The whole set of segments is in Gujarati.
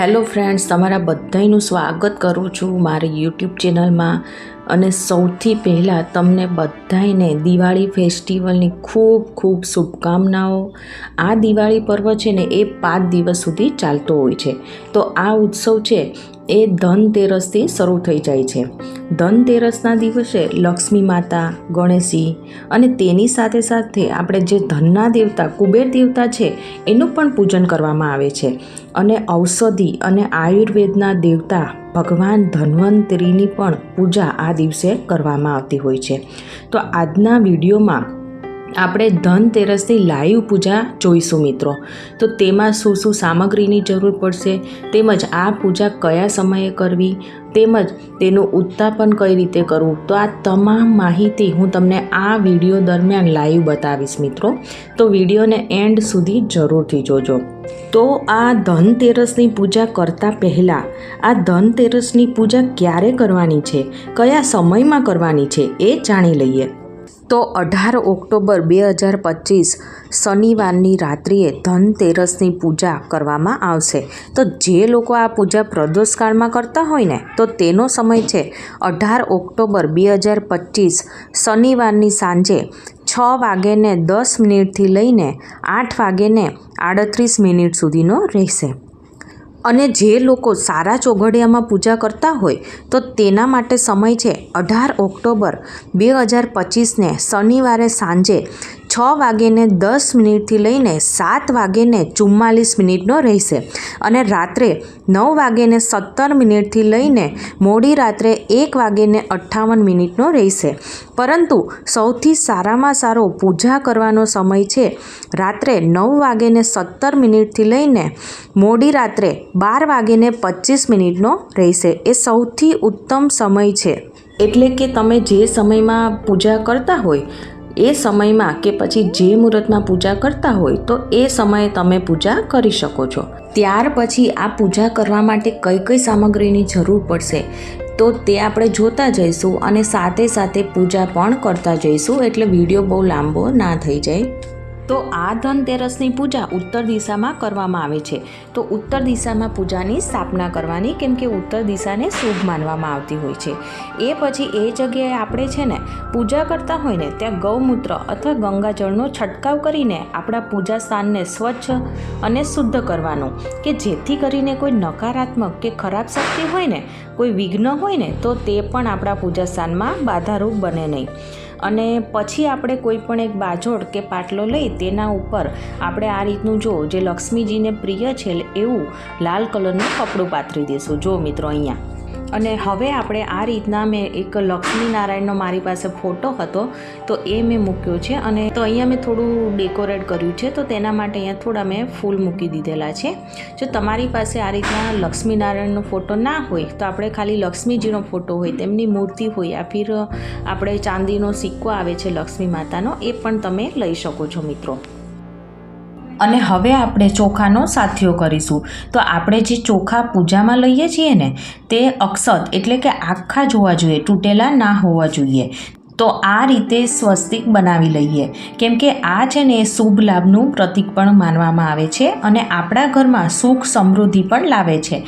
હેલો ફ્રેન્ડ્સ, તમારા બધાનું સ્વાગત કરું છું મારી યુટ્યુબ ચેનલમાં. અને સૌથી પહેલાં તમને બધાને દિવાળી ફેસ્ટિવલની ખૂબ ખૂબ શુભકામનાઓ. આ દિવાળી પર્વ છે ને, એ પાંચ દિવસ સુધી ચાલતો હોય છે. તો આ ઉત્સવ છે એ ધનતેરસથી શરૂ થઈ જાય છે. ધનતેરસના દિવસે લક્ષ્મી માતા, ગણેશજી અને તેની સાથે સાથે આપણે જે ધનના દેવતા, કુબેર દેવતા છે, એનું પણ પૂજન કરવામાં આવે છે. અને ઔષધિ અને આયુર્વેદના દેવતા ભગવાન ધન્વંતરીની પણ પૂજા આ દિવસે કરવામાં આવતી હોય છે. તો આજના વિડીયોમાં આપણે ધનતેરસની લાઈવ પૂજા જોઈશું મિત્રો. તો તેમાં શું શું સામગ્રીની જરૂર પડશે, તેમજ આ પૂજા કયા સમયે કરવી, તેમજ તેનું ઉત્તાપન કઈ રીતે કરવું, તો આ તમામ માહિતી હું તમને આ વીડિયો દરમિયાન લાઈવ બતાવીશ મિત્રો. તો વિડીયોને એન્ડ સુધી જરૂરથી જોજો. તો આ ધનતેરસની પૂજા કરતાં પહેલાં, આ ધનતેરસની પૂજા ક્યારે કરવાની છે, કયા સમયમાં કરવાની છે એ જાણી લઈએ. તો અઢાર ઓક્ટોબર બે હજાર પચીસ શનિવારની રાત્રિએ ધનતેરસની પૂજા કરવામાં આવશે. તો જે લોકો આ પૂજા પ્રદોષકાળમાં કરતા હોય ને, તો તેનો સમય છે અઢાર ઓક્ટોબર બે હજાર પચીસ શનિવારની સાંજે છ વાગ્યે દસ મિનિટથી લઈને આઠ વાગ્યે આડત્રીસ મિનિટ સુધીનો રહેશે. અને જે લોકો સારા ચોઘડિયામાં પૂજા કરતા હોય, તો તેના માટે સમય છે અઢાર ઓક્ટોબર બે હજાર પચીસને શનિવારે સાંજે છ વાગ્યે દસ મિનિટથી લઈને સાત વાગ્યે ચુમ્માલીસ મિનિટનો રહેશે. અને રાત્રે નવ વાગ્યે સત્તર મિનિટથી લઈને મોડી રાત્રે એક વાગ્યે અઠ્ઠાવન મિનિટનો રહેશે. પરંતુ સૌથી સારામાં સારો પૂજા કરવાનો સમય છે રાત્રે નવ વાગ્યે સત્તર મિનિટથી લઈને મોડી રાત્રે બાર વાગ્યે પચીસ મિનિટનો રહેશે. એ સૌથી ઉત્તમ સમય છે. એટલે કે તમે જે સમયમાં પૂજા કરતા હોય એ સમયમાં કે પછી જે મુહૂર્તમાં પૂજા કરતા હોય તો એ સમયે તમે પૂજા કરી શકો છો. ત્યાર પછી આ પૂજા કરવા માટે કઈ કઈ સામગ્રીની જરૂર પડશે, તો તે આપણે જોતા જઈશું અને સાથે સાથે પૂજા પણ કરતા જઈશું, એટલે વીડિયો બહુ લાંબો ના થઈ જાય. તો આ ધનતેરસની પૂજા ઉત્તર દિશામાં કરવામાં આવે છે. તો ઉત્તર દિશામાં પૂજાની સ્થાપના કરવાની કેમ કે ઉત્તર દિશાને શુભ માનવામાં આવતી હોય છે. એ પછી એ જગ્યાએ આપણે છે ને પૂજા કરતા હોય ને ત્યાં ગૌમૂત્ર અથવા ગંગાજળનો છંટકાવ કરીને આપણા પૂજા સ્થાનને સ્વચ્છ અને શુદ્ધ કરવાનું. કે જેથી કરીને કોઈ નકારાત્મક કે ખરાબ શક્તિ હોય ને, કોઈ વિઘ્ન હોય ને, તો તે પણ આપણા પૂજા સ્થાનમાં બાધારૂપ બને નહીં. અને પછી આપણે કોઈ પણ એક બાજોડ કે પાટલો લઈ તેના ઉપર આપણે આ રીતનું જો જે લક્ષ્મીજીને પ્રિય છે, એવું લાલ કલરનું કપડું પાથરી દઈશું. જો મિત્રો અહીંયા અને હવે આપણે આ રીતના મેં એક લક્ષ્મી નારાયણનો મારી પાસે ફોટો હતો, તો એ મેં મૂક્યો છે અને તો અહીંયા મેં થોડું ડેકોરેટ કર્યું છે, તો તેના માટે અહીંયા થોડા મેં ફૂલ મૂકી દીધેલા છે. જો તમારી પાસે આ રીતના લક્ષ્મી નારાયણનો ફોટો ના હોય, તો આપણે ખાલી લક્ષ્મીજીનો ફોટો હોય, તેમની મૂર્તિ હોય, આ ફિર આપણે ચાંદીનો સિક્કો આવે છે લક્ષ્મી માતાનો, એ પણ તમે લઈ શકો છો મિત્રો. અને હવે આપણે ચોખાનો સાથિયો કરીશું. તો આપણે જે ચોખા પૂજામાં લઈએ છીએ ને, તે અક્ષત એટલે કે આખા જોવા જોઈએ, તૂટેલા ના હોવા જોઈએ. તો આ રીતે સ્વસ્તિક બનાવી લઈએ. કેમ કે આ છે ને શુભ લાભનું પ્રતીક પણ માનવામાં આવે છે અને આપણા ઘરમાં સુખ સમૃદ્ધિ પણ લાવે છે.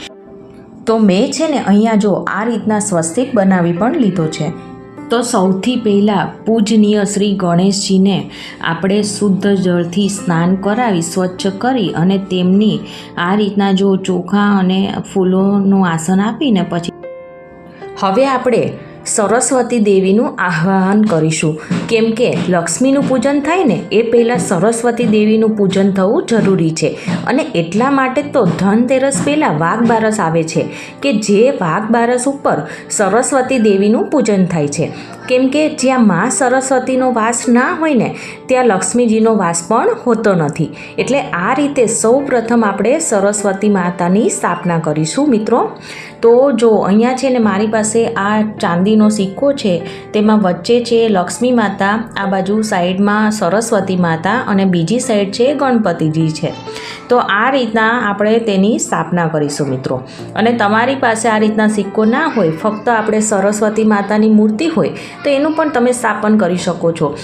તો મેં છે ને અહીંયા જો આ રીતના સ્વસ્તિક બનાવી પણ લીધો છે. તો સૌથી પહેલાં પૂજનીય શ્રી ગણેશજીને આપણે શુદ્ધ જળથી સ્નાન કરાવી, સ્વચ્છ કરી અને તેમની આ રીતના જો ચોખા અને ફૂલોનું આસન આપીને પછી હવે આપણે સરસ્વતી દેવીનું આહ્વાન કરીશું. કેમ કે લક્ષ્મીનું પૂજન થાય ને, એ પહેલાં સરસ્વતી દેવીનું પૂજન થવું જરૂરી છે. અને એટલા માટે તો ધનતેરસ પહેલાં વાઘ બારસ આવે છે, કે જે વાઘ બારસ ઉપર સરસ્વતી દેવીનું પૂજન થાય છે. કેમ કે જ્યાં મા સરસ્વતીનો વાસ ના હોય ને, ત્યાં લક્ષ્મીજીનો વાસ પણ હોતો નથી. એટલે આ રીતે સૌ પ્રથમ આપણે સરસ્વતી માતાની સ્થાપના કરીશું, મિત્રો. તો જો અહીંયા છે ને મારી પાસે આ ચાંદીનો સિક્કો છે, તેમાં વચ્ચે છે લક્ષ્મી માતા, આ બાજુ સાઈડમાં સરસ્વતી માતા અને બીજી સાઈડ છે ગણપતિજી છે. તો આ રીતના આપણે તેની સ્થાપના કરીશું મિત્રો. અને તમારી પાસે આ રીતના સિક્કો ના હોય, ફક્ત આપણે સરસ્વતી માતાની મૂર્તિ હોય, તો એનું પણ તમે સ્થાપન કરી શકો છો.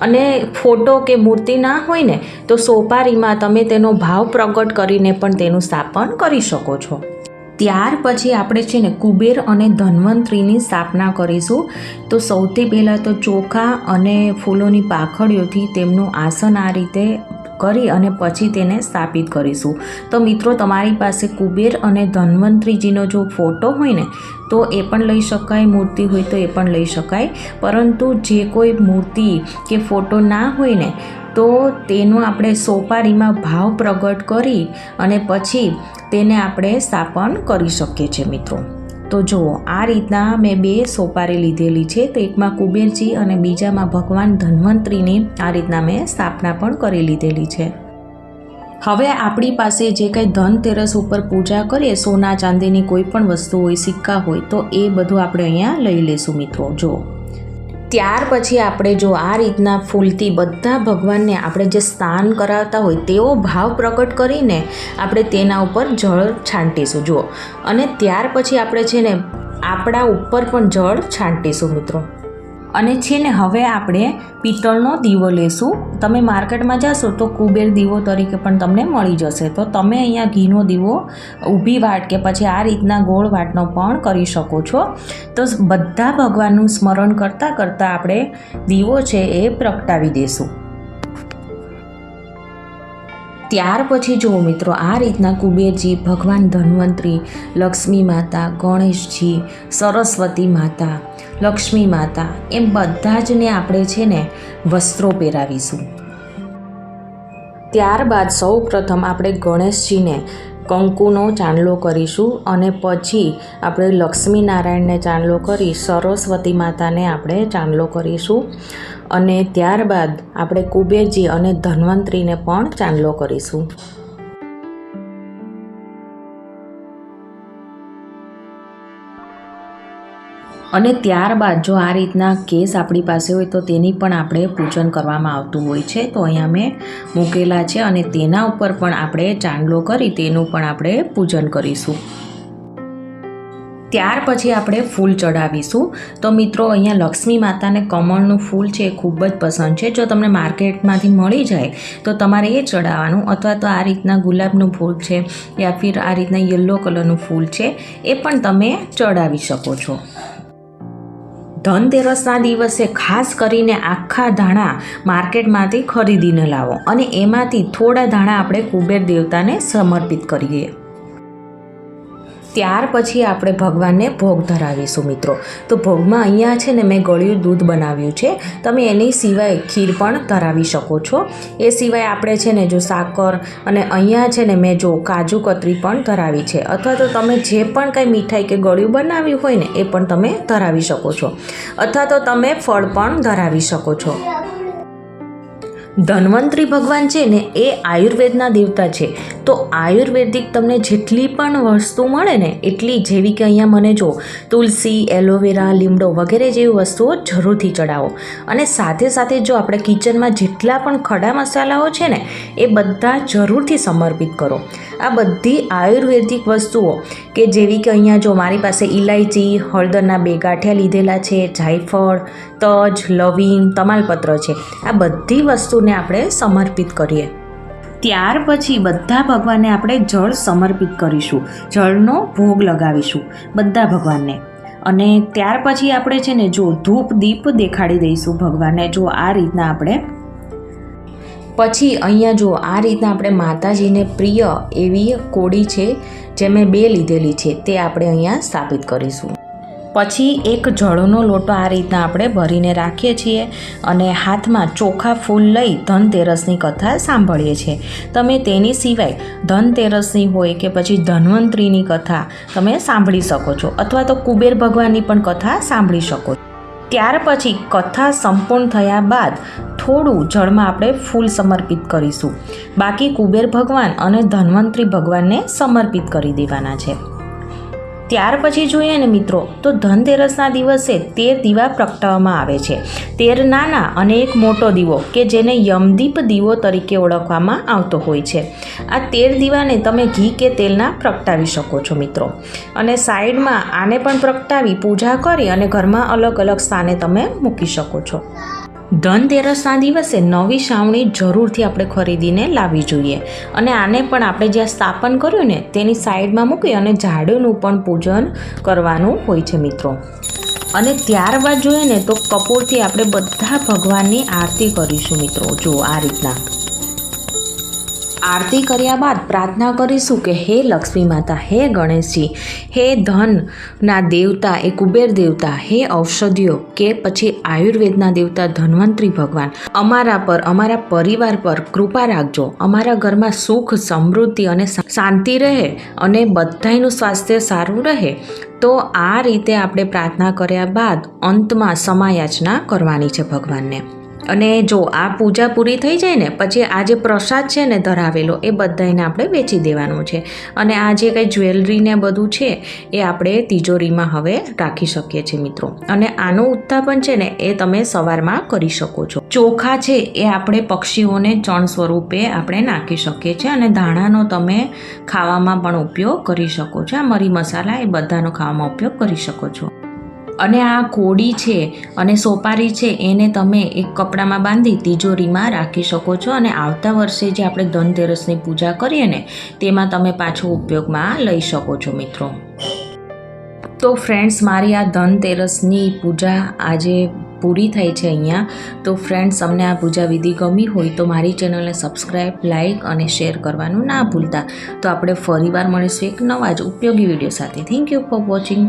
અને ફોટો કે મૂર્તિ ના હોય ને, તો સોપારીમાં તમે તેનો ભાવ પ્રગટ કરીને પણ તેનું સ્થાપન કરી શકો છો. ત્યાર પછી આપણે છે ને કુબેર અને ધન્વંતરીની સ્થાપના કરીશું. તો સૌથી પહેલાં તો ચોખા અને ફૂલોની પાખડીઓથી તેમનું આસન આ રીતે કરી અને પછી તેને સ્થાપિત કરીશું. તો મિત્રો, તમારી પાસે કુબેર અને ધન્વંતરીજીનો જો ફોટો હોય ને, તો એ પણ લઈ શકાય, મૂર્તિ હોય તો એ પણ લઈ શકાય. પરંતુ જે કોઈ મૂર્તિ કે ફોટો ના હોય ને, તો તેનો આપણે સોપારીમાં ભાવ પ્રગટ કરી અને પછી તેને આપણે સ્થાપન કરી શકીએ છીએ મિત્રો. તો જુઓ, આ રીતના મેં બે સોપારી લીધેલી છે. તો એકમાં કુબેરજી અને બીજામાં ભગવાન ધન્વંતરીની આ રીતના મેં સ્થાપના પણ કરી લીધેલી છે. હવે આપણી પાસે જે કંઈ ધનતેરસ ઉપર પૂજા કરીએ, સોના ચાંદીની કોઈ પણ વસ્તુ હોય, સિક્કા હોય, તો એ બધું આપણે અહીંયા લઈ લેશું મિત્રો. જો ત્યાર પછી આપણે જો આ રીતના ફૂલથી બધા ભગવાનને આપણે જે સ્નાન કરાવતા હોય તેવો ભાવ પ્રકટ કરીને આપણે તેના ઉપર જળ છાંટીશું, જુઓ. અને ત્યાર પછી આપણે છે ને આપણા ઉપર પણ જળ છાંટીશું, મિત્રો. અને છે ને હવે આપણે પિત્તળનો દીવો લેશું. તમે માર્કેટમાં જશો તો કુબેર દીવો તરીકે પણ તમને મળી જશે. તો તમે અહીંયા ઘીનો દીવો, ઊભી વાટ કે પછી આ રીતના ગોળ વાટનો પણ કરી શકો છો. તો બધા ભગવાનનું સ્મરણ કરતાં કરતાં આપણે દીવો છે એ પ્રગટાવી દઈશું ત્યાર પછી જુઓ મિત્રો, આ રીતના કુબેરજી, ભગવાન ધન્વંતરી, લક્ષ્મી માતા, ગણેશજી, સરસ્વતી માતા, લક્ષ્મી માતા, એમ બધા જને આપણે છે ને વસ્ત્રો પહેરાવીશું. ત્યારબાદ સૌ પ્રથમ આપણે ગણેશજીને કંકુનો ચાંદલો કરીશું અને પછી આપણે લક્ષ્મી નારાયણને ચાંદલો કરી સરસ્વતી માતાને આપણે ચાંદલો કરીશું. અને ત્યારબાદ આપણે કુબેરજી અને ધન્વંતરીને પણ ચાંદલો કરીશું. અને ત્યારબાદ જો આ રીતના કેસ આપણી પાસે હોય તો તેની પણ આપણે પૂજન કરવામાં આવતું હોય છે. તો અહીંયા મેં મૂકેલા છે અને તેના ઉપર પણ આપણે ચાંદલો કરી તેનું પણ આપણે પૂજન કરીશું. ત્યાર પછી આપણે ફૂલ ચડાવીશું તો મિત્રો, અહીંયા લક્ષ્મી માતાને કમળનું ફૂલ છે એ ખૂબ જ પસંદ છે. જો તમને માર્કેટમાંથી મળી જાય, તો તમારે એ ચડાવવાનું અથવા તો આ રીતના ગુલાબનું ફૂલ છે યા ફિર આ રીતના યલો કલરનું ફૂલ છે, એ પણ તમે ચડાવી શકો છો. ધનતેરસના દિવસે ખાસ કરીને આખા ધાણા માર્કેટમાંથી ખરીદીને લાવો અને એમાંથી થોડા ધાણા આપણે કુબેર દેવતાને સમર્પિત કરીએ. ત્યાર પછી આપણે ભગવાનને ભોગ ધરાવીશું મિત્રો. તો ભોગમાં અહીંયા છે ને મેં ગળ્યું દૂધ બનાવ્યું છે. તમે એની સિવાય ખીર પણ ધરાવી શકો છો. એ સિવાય આપણે છે ને જો સાકર અને અહીંયા છે ને મેં જો કાજુ કતરી પણ ધરાવી છે. અથવા તો તમે જે પણ કંઈ મીઠાઈ કે ગળ્યું બનાવ્યું હોય ને એ પણ તમે ધરાવી શકો છો. અથવા તો તમે ફળ પણ ધરાવી શકો છો. ધન્વંતરી ભગવાન છે ને એ આયુર્વેદના દેવતા છે. તો આયુર્વેદિક તમને જેટલી પણ વસ્તુ મળે ને એટલી જેવી કે અહીંયા મને જો તુલસી એલોવેરા લીમડો વગેરે જેવી વસ્તુઓ જરૂરથી ચડાવો અને સાથે સાથે જો આપણે કિચનમાં જેટલા પણ ખડા મસાલાઓ છે ને, એ બધા જરૂરથી સમર્પિત કરો. આ બધી આયુર્વેદિક વસ્તુઓ કે જેવી કે અહીંયા જો મારી પાસે ઇલાયચી હળદરના બે ગાંઠિયા લીધેલા છે, જાયફળ, તજ, લવિંગ, તમાલપત્ર છે. આ બધી વસ્તુને આપણે સમર્પિત કરીએ. ત્યાર પછી બધા ભગવાનને આપણે જળ સમર્પિત કરીશું, જળનો ભોગ લગાવીશું બધા ભગવાનને. અને ત્યાર પછી આપણે છે ને જો ધૂપ, દીપ દેખાડી દઈશું ભગવાનને, જો આ રીતના આપણે. પછી અહીંયા જો આ રીતના આપણે માતાજીને પ્રિય એવી કોડી છે જે મેં બે લીધેલી છે, તે આપણે અહીંયા સ્થાપિત કરીશું. પછી એક જળનો લોટો આ રીતના આપણે ભરીને રાખીએ છીએ અને હાથમાં ચોખા ફૂલ લઈ ધનતેરસની કથા સાંભળીએ છીએ. તમે તેની સિવાય ધનતેરસની હોય કે પછી ધન્વંતરીની કથા તમે સાંભળી શકો છો અથવા તો કુબેર ભગવાનની પણ કથા સાંભળી શકો છો. ત્યાર પછી કથા સંપૂર્ણ થયા બાદ થોડું જળમાં આપણે ફૂલ સમર્પિત કરીશું. બાકી કુબેર ભગવાન અને ધન્વંતરી ભગવાનને સમર્પિત કરી દેવાના છે. ત્યાર પછી જોઈએ ને મિત્રો, તો ધનતેરસના દિવસે તેર દીવા પ્રગટાવવામાં આવે છે. તેર નાના અને એક મોટો દીવો, કે જેને યમદીપ દીવો તરીકે ઓળખવામાં આવતો હોય છે. આ તેર દીવાને તમે ઘી કે તેલના પ્રગટાવી શકો છો મિત્રો. અને સાઈડમાં આને પણ પ્રગટાવી પૂજા કરી અને ઘરમાં અલગ અલગ સ્થાને તમે મૂકી શકો છો. ધનતેરસના દિવસે નવી શાવણી જરૂરથી આપણે ખરીદીને લાવવી જોઈએ. અને આને પણ આપણે જ્યાં સ્થાપન કર્યું ને, તેની સાઈડમાં મૂકી અને ઝાડુનું પણ પૂજન કરવાનું હોય છે મિત્રો. અને ત્યારબાદ જોઈએ ને, તો કપૂરથી આપણે બધા ભગવાનની આરતી કરીશું મિત્રો. જો આ રીતના. આરતી કર્યા બાદ પ્રાર્થના કરીશું કે હે લક્ષ્મી માતા, હે ગણેશજી, હે ધનના દેવતા, એ કુબેર દેવતા, હે ઔષધિઓ કે પછી આયુર્વેદના દેવતા, ધન્વંતરી ભગવાન, અમારા પર, અમારા પરિવાર પર કૃપા રાખજો. અમારા ઘરમાં સુખ, સમૃદ્ધિ અને શાંતિ રહે અને બધાયનું સ્વાસ્થ્ય સારું રહે. તો આ રીતે આપણે પ્રાર્થના કર્યા બાદ અંતમાં સમાયાચના કરવાની છે ભગવાનને. અને જો આ પૂજા પૂરી થઈ જાય ને, પછી આ જે પ્રસાદ છે ને ધરાવેલો, એ બધાને આપણે વેચી દેવાનું છે. અને આ જે કંઈ જ્વેલરી ને બધું છે, એ આપણે તિજોરીમાં હવે રાખી શકીએ છીએ મિત્રો. અને આનું ઉત્થાપન છે ને, એ તમે સવારમાં કરી શકો છો. ચોખા છે, એ આપણે પક્ષીઓને ચણ સ્વરૂપે આપણે નાખી શકીએ છીએ અને ધાણાનો તમે ખાવામાં પણ ઉપયોગ કરી શકો છો. આ મરી મસાલા એ બધાનો ખાવામાં ઉપયોગ કરી શકો છો. અને આ કોડી છે અને સોપારી છે, એને તમે એક કપડામાં બાંધી તિજોરીમાં રાખી શકો છો. અને આવતા વર્ષે જે આપણે ધનતેરસની પૂજા કરીએ ને, તેમાં તમે પાછો ઉપયોગમાં લઈ શકો છો મિત્રો. તો ફ્રેન્ડ્સ, મારી આ ધનતેરસની પૂજા આજે પૂરી થઈ છે અહીંયા. તો ફ્રેન્ડ્સ તમને આ પૂજા વિધિ ગમી હોય તો મારી ચેનલને સબસ્ક્રાઈબ લાઇક અને શેર કરવાનું ના ભૂલતા. તો આપણે ફરીવાર મળીશું એક નવા જ ઉપયોગી વીડિયો સાથે. Thank you for watching.